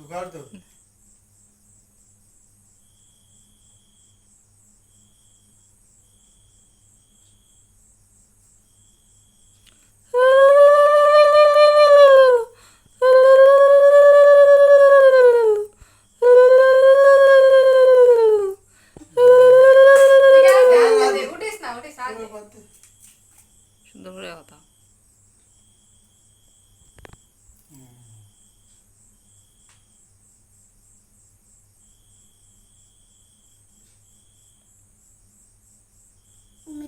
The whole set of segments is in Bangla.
উগাড় তো ঠিক আছে, আস্তে দে, উঠিস না উঠিস আগে সুন্দর করে কথা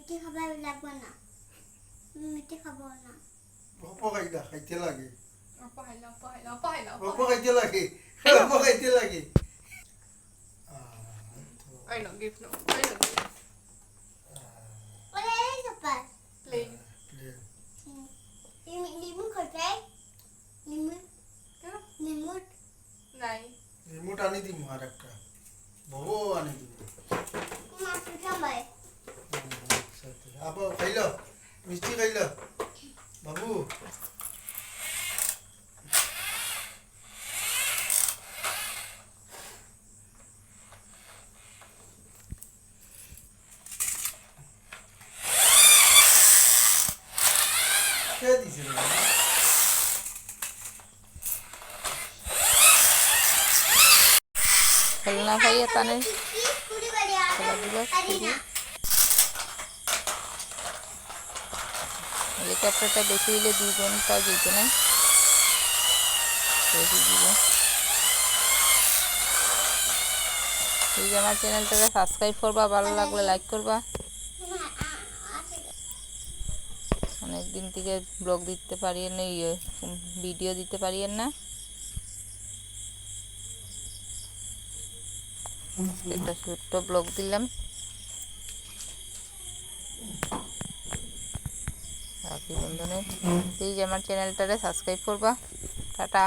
মিষ্টি খাবার লাগবে না। মিষ্টি খাব না। অল্প খাইলা খাইতে লাগে। অল্প অল্প হাইলা অল্প খাইতে লাগে। অল্প খাইতে লাগে। I know, give no. I know. লিমু নাই। রিমোট আনি দিম আর একটা। বহু আনি দিম। भिजली राहिलं बाबू kaya tanah. Kaya. না হেলিকপ্টারটা বেশি হলে দুই ঘণ্টা যেত না। বেশি এই যে আমার চ্যানেলটাকে সাবস্ক্রাইব করবা, ভালো লাগলে লাইক করবা। অনেক দিন থেকে ব্লগ দিতে পারি না ইয়ে ভিডিও দিতে পারি না। একটা ছোট্ট ব্লগ দিলাম। রাখি প্লিজ আমার চ্যানেলটারে সাবস্ক্রাইব করবা। টাটা।